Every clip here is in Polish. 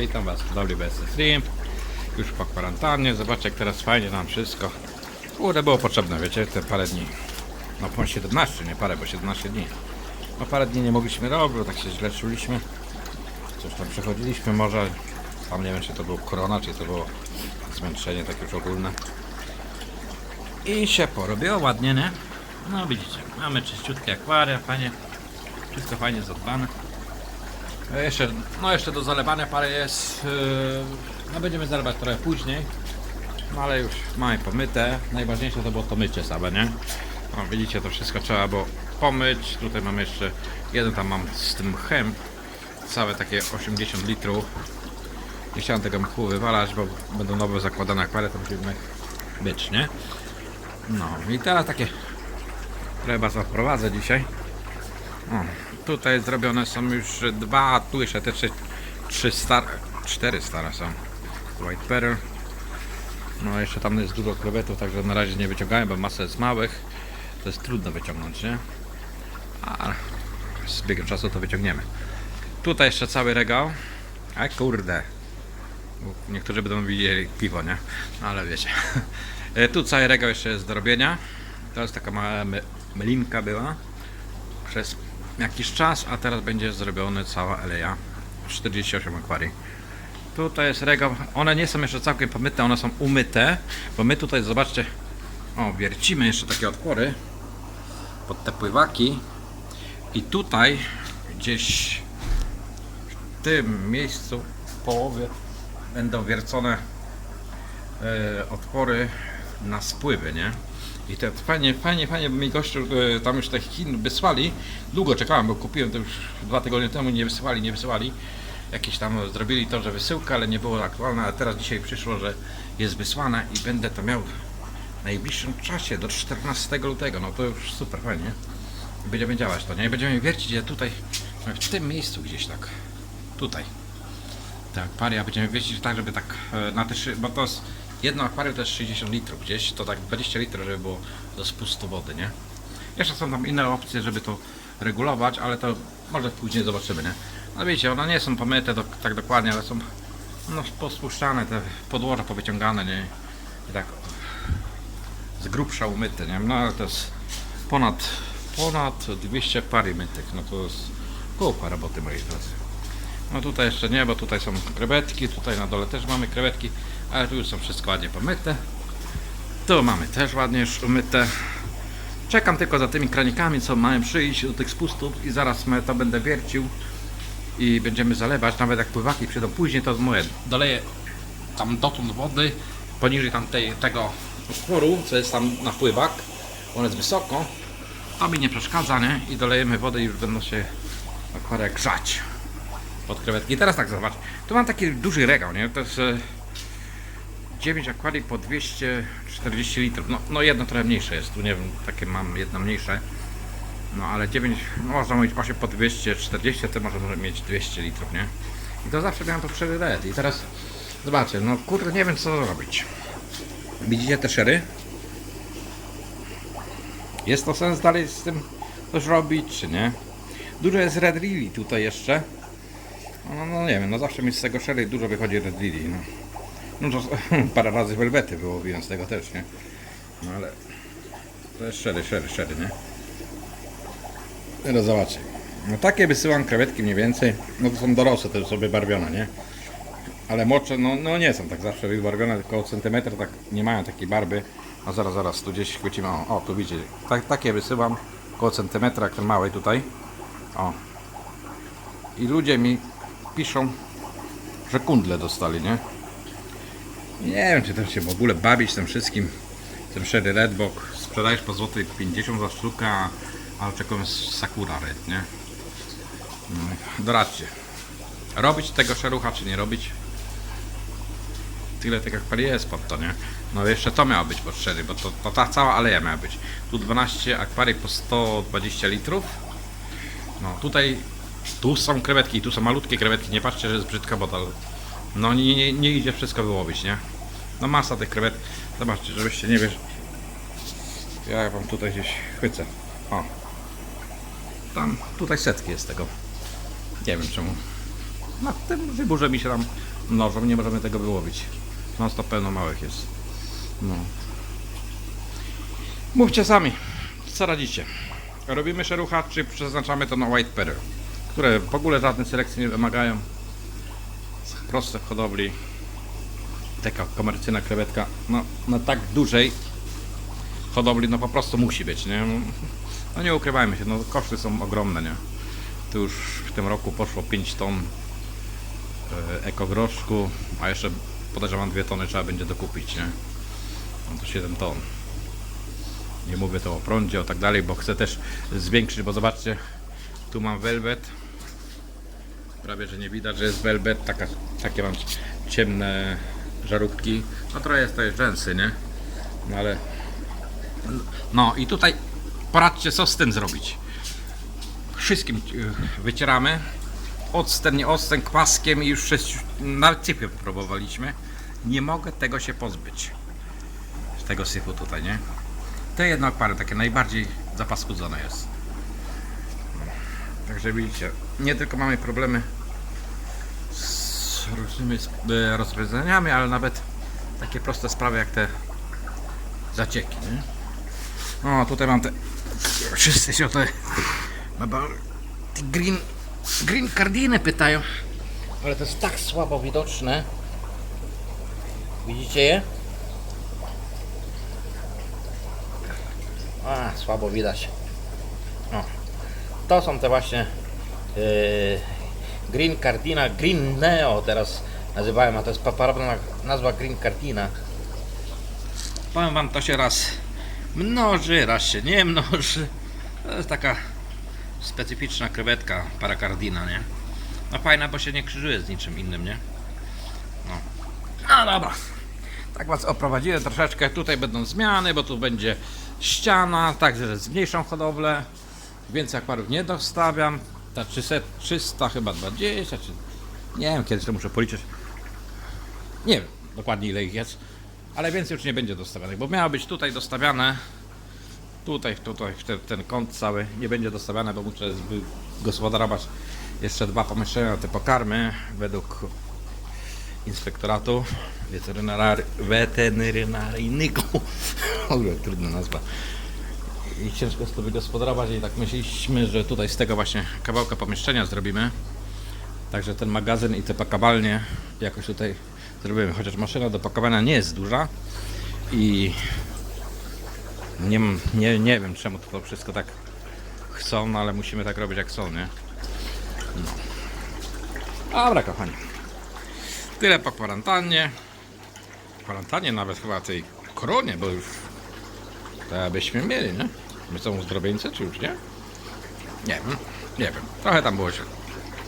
witam Was w WBS Stream. Już po kwarantannie, zobaczcie jak teraz fajnie nam wszystko. Kurde, było potrzebne, wiecie, te parę dni. No po 17, nie parę, bo 17 dni. No parę dni nie mogliśmy robić, bo tak się źle czuliśmy. Coś tam przechodziliśmy może. Sam nie wiem, czy to było korona, czy to było zmęczenie takie już ogólne. I się porobiło ładnie, nie? No widzicie, mamy czyściutkie akwaria, fajnie. Wszystko fajnie zadbane. E, Jeszcze, no jeszcze do zalewania parę jest. Yy, no będziemy zalewać trochę później. No ale już mamy pomyte. Najważniejsze to było to mycie same, nie? No widzicie, to wszystko trzeba było pomyć. Tutaj mam jeszcze jeden tam mam z tym mchem. Całe takie 80 litrów. Nie chciałem tego mchu wywalać, bo będą nowe zakładane akwary, to musimy być, nie? No i teraz takie chleba zaprowadzę dzisiaj. O, tutaj zrobione są już dwa, tu jeszcze te trzy, trzy stare, cztery stare są. White Pearl. No jeszcze tam jest dużo krewetów, także na razie nie wyciągałem, bo masa jest małych. To jest trudno wyciągnąć, nie? A z biegiem czasu to wyciągniemy. Tutaj jeszcze cały regał. A kurde. Niektórzy będą widzieli piwo, nie? No, ale wiecie. E, Tu cały regał jeszcze jest do robienia. To jest taka mała my- mylinka była przez jakiś czas, a teraz będzie zrobione cała aleja 48 akwarii. Tutaj jest regał, one nie są jeszcze całkiem pomyte, one są umyte, bo my tutaj, zobaczcie, o, wiercimy jeszcze takie otwory pod te pływaki i tutaj gdzieś w tym miejscu w połowie będą wiercone e, otwory na spływy, nie? I to fajnie, fajnie, fajnie, bo mi gościu e, tam już te Chin wysłali. Długo czekałem, bo kupiłem to już dwa tygodnie temu, nie wysyłali, nie wysyłali. Jakieś tam zrobili to, że wysyłka, ale nie było aktualne, a teraz dzisiaj przyszło, że jest wysłane i będę to miał w najbliższym czasie, do 14 lutego. No to już super fajnie. Będziemy działać to, nie? Będziemy wiercić je tutaj, w tym miejscu gdzieś tak. Tutaj. Tak, akwaria będziemy wieścić tak, żeby tak e, na te szy- bo to jest jedno akwarium to jest 60 litrów gdzieś, to tak 20 litrów, żeby było do spustu wody, nie? Jeszcze są tam inne opcje, żeby to regulować, ale to może później zobaczymy, nie? No wiecie, one nie są pomyte do, tak dokładnie, ale są no pospuszczane, te podłoża powyciągane, nie? I tak z grubsza umyte, nie? No ale to jest ponad, ponad 200 pary mytych, no to jest kupa roboty mojej drodzy. No tutaj jeszcze nie, bo tutaj są krewetki, tutaj na dole też mamy krewetki, ale tu już są wszystko ładnie pomyte. Tu mamy też ładnie już umyte. Czekam tylko za tymi kranikami, co mają przyjść do tych spustów i zaraz to będę wiercił i będziemy zalewać, nawet jak pływaki przyjdą później, to moje doleję tam dotąd wody, poniżej tam tego otworu, co jest tam na pływak, on jest wysoko, to mi nie przeszkadza, nie? I dolejemy wodę i już będą się akwaria grzać pod krewetki. I teraz tak zobacz, tu mam taki duży regał, nie? To jest e, 9 akwarii po 240 litrów. No, no jedno trochę mniejsze jest, tu nie wiem, takie mam jedno mniejsze. No ale 9, no, można mieć 8 po 240, to może, mieć 200 litrów, nie? I to zawsze miałem to 4 red. I teraz zobaczcie, no kurde, nie wiem co zrobić. Widzicie te szery? Jest to sens dalej z tym coś robić, czy nie? Dużo jest Red Lily tutaj jeszcze. No, no nie wiem, no zawsze mi z tego sherry dużo wychodzi Red Lily, no. No to parę razy welwety było, więc z tego też, nie? No ale to jest sherry, sherry, sherry, nie? Teraz zobaczcie. No takie wysyłam krewetki mniej więcej, no to są dorosłe, to już są wybarwione, nie? Ale młodsze, no, no nie są tak zawsze wybarwione, tylko o centymetr tak nie mają takiej barwy. A zaraz, zaraz, tu gdzieś chwycimy, o, o tu widzicie, tak, takie wysyłam, około centymetra, jak ten mały tutaj. O. I ludzie mi piszą, że kundle dostali, nie? Nie wiem, czy to się w ogóle bawić tym wszystkim, tym Sherry Redbox. Sprzedajesz po złotej 50 za sztukę, a, oczekuję Sakura Red, nie? Mm, Doradźcie. Robić tego szerucha, czy nie robić? Tyle tych akwarii jest pod to, nie? No jeszcze to miało być pod Sherry, bo to, to ta cała aleja miała być. Tu 12 akwarii po 120 litrów. No tutaj tu są krewetki, tu są malutkie krewetki, nie patrzcie, że jest brzydka woda. No nie, nie, nie idzie wszystko wyłowić, nie? No masa tych krewet. Zobaczcie, żebyście nie wiesz. Ja wam tutaj gdzieś chwycę. O. Tam, tutaj setki jest tego. Nie wiem czemu. na tym wyburze mi się tam mnożą, nie możemy tego wyłowić. Non stop pełno małych jest. No. Mówcie sami, co radzicie? Robimy szerucha, czy przeznaczamy to na white perry, które w ogóle żadnej selekcji nie wymagają. Proste w hodowli. Taka komercyjna krewetka, no na tak dużej hodowli, no po prostu musi być, nie? No nie ukrywajmy się, no koszty są ogromne, nie? Tu już w tym roku poszło 5 ton e, ekogroszku, a jeszcze podejrzewam 2 tony trzeba będzie dokupić, nie? No to 7 ton. Nie mówię to o prądzie, o tak dalej, bo chcę też zwiększyć, bo zobaczcie, tu mam velvet. Prawie, że nie widać, że jest velvet, taka, takie mam ciemne żarówki. No trochę jest to jest rzęsy, nie? No ale... No i tutaj poradźcie, co z tym zrobić. Wszystkim e, wycieramy. Octen, nie octen, kwaskiem i już sześć, nawet sypem próbowaliśmy. Nie mogę tego się pozbyć. Tego syfu tutaj, nie? Te jednak pary takie najbardziej zapaskudzone jest. Także widzicie, nie tylko mamy problemy z różnymi e, rozwiązaniami, ale nawet takie proste sprawy jak te zacieki, nie? O, tutaj mam te wszyscy się o te green, green cardiny pytają, ale to jest tak słabo widoczne. Widzicie je? A, słabo widać. O. To są te właśnie yy, Green Cardina, Green Neo teraz nazywałem, a to jest poprawna nazwa Green Cardina. Powiem wam, to się raz mnoży, raz się nie mnoży. To jest taka specyficzna krewetka parakardina, nie? No fajna, bo się nie krzyżuje z niczym innym, nie? No. No dobra. Tak was oprowadziłem troszeczkę. Tutaj będą zmiany, bo tu będzie ściana, także zmniejszą hodowlę. Więcej akwarów nie dostawiam. Ta 300, 300 chyba 20, czy nie wiem, kiedyś to muszę policzyć. Nie wiem dokładnie ile ich jest, ale więcej już nie będzie dostawianych, bo miało być tutaj dostawiane. Tutaj, tutaj, ten, ten kąt cały nie będzie dostawiane, bo muszę gospodarować jeszcze dwa pomieszczenia, te pokarmy według inspektoratu weterynar, weterynaryjnego. Ogólnie trudna nazwa. I ciężko jest to wygospodarować i tak myśleliśmy, że tutaj z tego właśnie kawałka pomieszczenia zrobimy. Także ten magazyn i te pakowalnie jakoś tutaj zrobimy. Chociaż maszyna do pakowania nie jest duża i nie, nie, nie wiem czemu to wszystko tak chcą, no ale musimy tak robić jak chcą, nie? No. Dobra kochani. Tyle po kwarantannie. Kwarantannie nawet chyba tej koronie, bo już to byśmy mieli, nie? My są uzdrowieńcy, czy już nie? Nie wiem, nie wiem. Trochę tam było się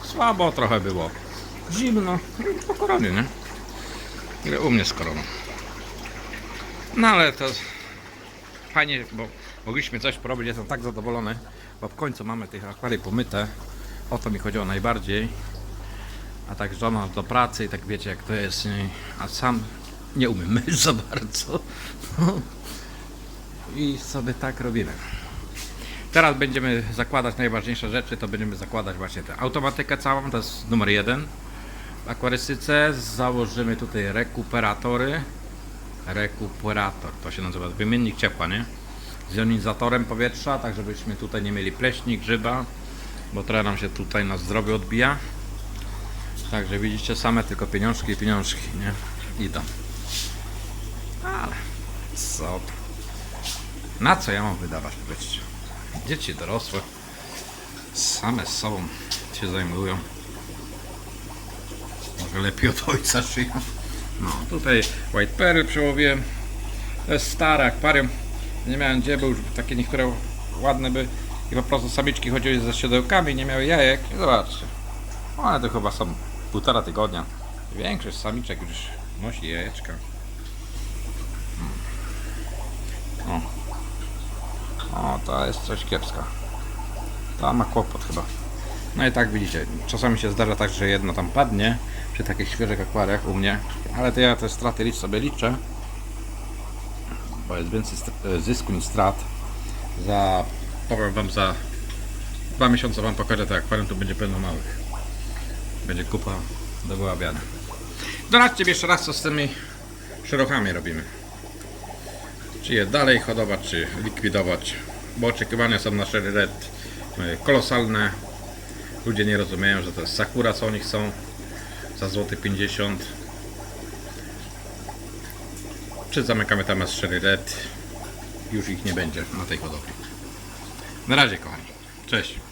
słabo, trochę było zimno. No Po koronie, nie? Ile u mnie z koroną. No ale to fajnie, bo mogliśmy coś porobić. Jestem tak zadowolony, bo w końcu mamy tych akwarii pomyte. O to mi chodziło najbardziej. A tak żona do pracy i tak wiecie jak to jest. A sam nie umiem myć za bardzo. I sobie tak robimy. Teraz będziemy zakładać najważniejsze rzeczy, to będziemy zakładać właśnie tę automatykę całą, to jest numer jeden. W akwarystyce założymy tutaj rekuperatory. Rekuperator, to się nazywa wymiennik ciepła, nie? Z jonizatorem powietrza, tak żebyśmy tutaj nie mieli pleśni, grzyba, bo trochę nam się tutaj na zdrowie odbija. Także widzicie, same tylko pieniążki i pieniążki, nie? Idą. Ale co? Na co ja mam wydawać, powiedzcie? Dzieci dorosłe same z sobą się zajmują. Może lepiej od ojca szyją. No, tutaj White Pearl przełowiłem. To jest stare akwarium. Nie miałem gdzie, już takie niektóre ładne by i po prostu samiczki chodziły ze siodełkami, nie miały jajek. I zobaczcie. One to chyba są półtora tygodnia. Większość samiczek już nosi jajeczka. O, to jest coś kiepska. Ta ma kłopot chyba. No i tak widzicie, czasami się zdarza tak, że jedno tam padnie przy takich świeżych akwariach u mnie, ale to ja te straty licz sobie liczę, bo jest więcej str- zysku niż strat. Za, powiem wam, za dwa miesiące wam pokażę te akwarium, to będzie pełno małych. Będzie kupa do wyłabiania. Doradźcie mi jeszcze raz, co z tymi szerokami robimy. Czy je dalej hodować, czy likwidować. Bo oczekiwania są na Sherry Red e, kolosalne. Ludzie nie rozumieją, że to jest Sakura, co oni chcą. Za złoty 50. Czy zamykamy tam z Sherry Red. Już ich nie będzie na tej hodowli. Na razie, kochani. Cześć.